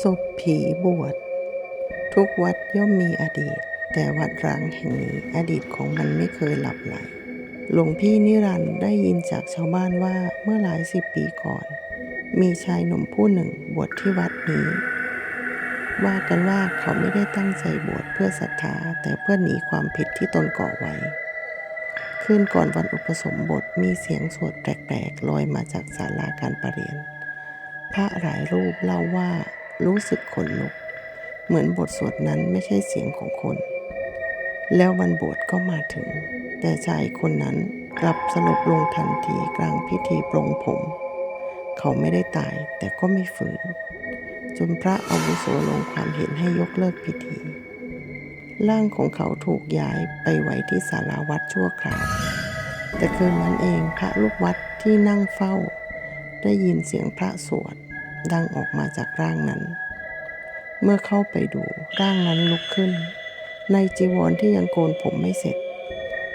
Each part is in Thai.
ศพผีบวช ทุกวัดย่อมมีอดีต แต่วัดร้างแห่งนี้อดีตของมันไม่เคยหลับไหล หลวงพี่นิรันด์ได้ยินจากชาวบ้านว่าเมื่อหลายสิบปีก่อน มีชายหนุ่มผู้หนึ่งบวชที่วัดนี้ ว่ากันว่าเขาไม่ได้ตั้งใจบวชเพื่อศรัทธาแต่เพื่อหนีความผิดที่ตนก่อไว้คืนก่อนวันอุปสมบทมีเสียงสวดแปลกๆลอยมาจากศาลาการประเรียน พระหลายรูปเล่าว่า รู้สึกขนลุก เหมือนบทสวดนั้นไม่ใช่เสียงของคน แล้ววันบวชก็มาถึง แต่ชายคนนั้นกลับสลบลงทันทีกลางพิธีปรงผม เขาไม่ได้ตายแต่ก็ไม่ฝืน จนพระอาวุโสลงความเห็นให้ยกเลิกพิธีร่างของเขาถูกย้ายไปไว้ที่ศาลาวัดชั่วคราว แต่คืนนั้นเองพระลูกวัดที่นั่งเฝ้า ได้ยินเสียงพระสวด ดังออกมาจากร่างนั้น เมื่อเข้าไปดูร่างนั้นลุกขึ้น ในจีวรที่ยังโกนผมไม่เสร็จ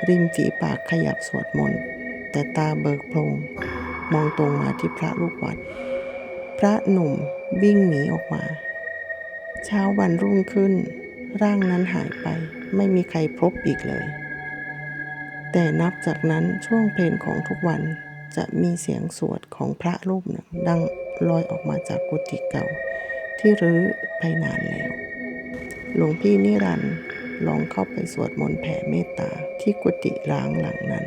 ริมฝีปากขยับสวดมนต์แต่ตาเบิกโพลงมองตรงมาที่พระลูกวัด พระหนุ่มวิ่งหนีออกมา เช้าวันรุ่งขึ้น ร่างนั้นหายไปไม่มีใครพบอีกเลย แต่นับจากนั้นช่วงเพลงของทุกวันจะมีเสียงสวดของพระรูปหนึ่งดัง ลอยออกมาจากกุฏิเก่า ที่รื้อไปนานแล้ว หลวงพี่นิรันด์ลองเข้าไปสวดมนต์แผ่เมตตาที่กุฏิร้างหลังนั้น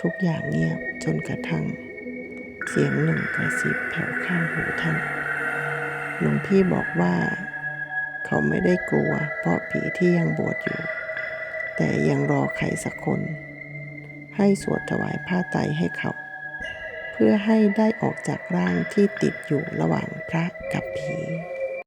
ทุกอย่างเงียบจนกระทั่ง เสียงหนึ่งกระซิบแผ่วข้างหูท่านหลวงพี่บอกว่า เขาไม่ได้กลัว เพราะผีที่ยังบวชอยู่ แต่ยังรอใครสักคน ให้สวดถวายผ้าไตรให้เขา เพื่อให้ได้ออกจากร่างที่ติดอยู่ระหว่างพระกับผี